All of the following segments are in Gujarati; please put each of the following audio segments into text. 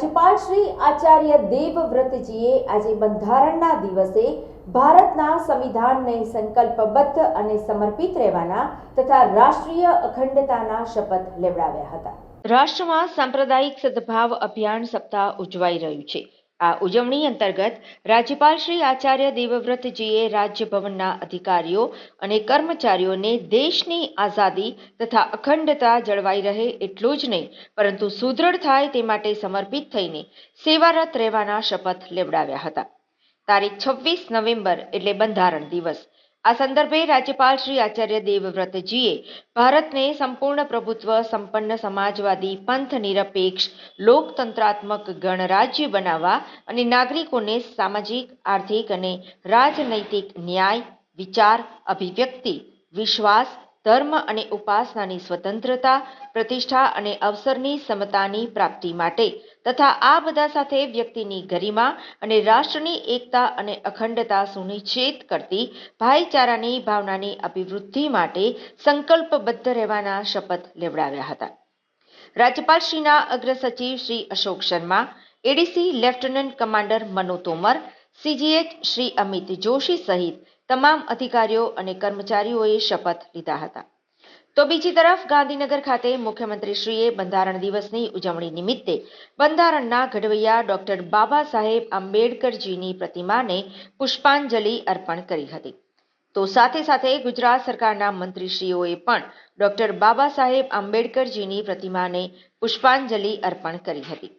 રાજ્યપાલ શ્રી આચાર્ય દેવવ્રતજીએ આજે બંધારણના દિવસે ભારતના સંવિધાનને સંકલ્પબદ્ધ અને સમર્પિત રહેવાના તથા રાષ્ટ્રીય અખંડતાના શપથ લેવડાવ્યા હતા. રાષ્ટ્રમાં સાંપ્રદાયિક સદભાવ અભિયાન સપ્તાહ ઉજવાઈ રહ્યું છે. આ ઉજવણી અંતર્ગત રાજ્યપાલ શ્રી આચાર્ય દેવવ્રતજીએ રાજ્યભવનના અધિકારીઓ અને કર્મચારીઓને દેશની આઝાદી તથા અખંડતા જળવાઈ રહે એટલું જ નહીં, પરંતુ સુદૃઢ થાય તે માટે સમર્પિત થઈને સેવારત રહેવાના શપથ લેવડાવ્યા હતા. તારીખ છવ્વીસ નવેમ્બર એટલે બંધારણ દિવસ. આ સંદર્ભે રાજ્યપાલ શ્રી આચાર્ય દેવવ્રતજીએ ભારતને સંપૂર્ણ પ્રભુત્વ, સંપન્ન સમાજવાદી, પંથ નિરપેક્ષ, લોકતંત્રાત્મક ગણરાજ્ય બનાવવા અને નાગરિકોને સામાજિક, આર્થિક અને રાજનૈતિક ન્યાય, વિચાર, અભિવ્યક્તિ, વિશ્વાસ ધર્મ અને ઉપાસનાની સ્વતંત્રતા, પ્રતિષ્ઠા અને અવસરની સમતાની પ્રાપ્તિ માટે તથા આ બધા સાથે વ્યક્તિની ગરિમા અને રાષ્ટ્રની એકતા અને અખંડતા સુનિશ્ચિત કરતી ભાઈચારાની ભાવનાની અભિવૃદ્ધિ માટે સંકલ્પબદ્ધ રહેવાના શપથ લેવડાવ્યા હતા. રાજ્યપાલશ્રીના અગ્ર સચિવ Shri Ashok Sharma, ADC lieutenant commander Manu Tomar, CGH Shri Amit Joshi સહિત તમામ અધિકારીઓ અને કર્મચારીઓએ શપથ લીધા હતા. તો બીજી તરફ ગાંધીનગર ખાતે મુખ્યમંત્રીશ્રીએ બંધારણ દિવસની ઉજવણી નિમિત્તે બંધારણના ઘડવૈયા ડોક્ટર બાબા સાહેબ આંબેડકરજીની પ્રતિમાને પુષ્પાંજલિ અર્પણ કરી હતી. તો સાથે સાથે ગુજરાત સરકારના મંત્રીશ્રીઓએ પણ ડોક્ટર બાબા સાહેબ આંબેડકરજીની પ્રતિમાને પુષ્પાંજલિ અર્પણ કરી હતી.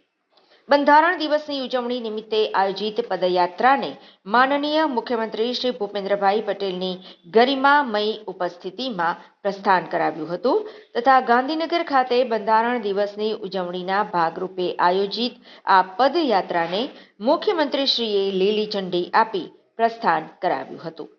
બંધારણ દિવસની ઉજવણી નિમિત્તે આયોજિત પદયાત્રાને માનનીય મુખ્યમંત્રી શ્રી ભૂપેન્દ્રભાઈ પટેલની ગરિમામય ઉપસ્થિતિમાં પ્રસ્થાન કરાવ્યું હતું તથા ગાંધીનગર ખાતે બંધારણ દિવસની ઉજવણીના ભાગરૂપે આયોજિત આ પદયાત્રાને મુખ્યમંત્રીશ્રીએ લીલી ઝંડી આપી પ્રસ્થાન કરાવ્યું હતું.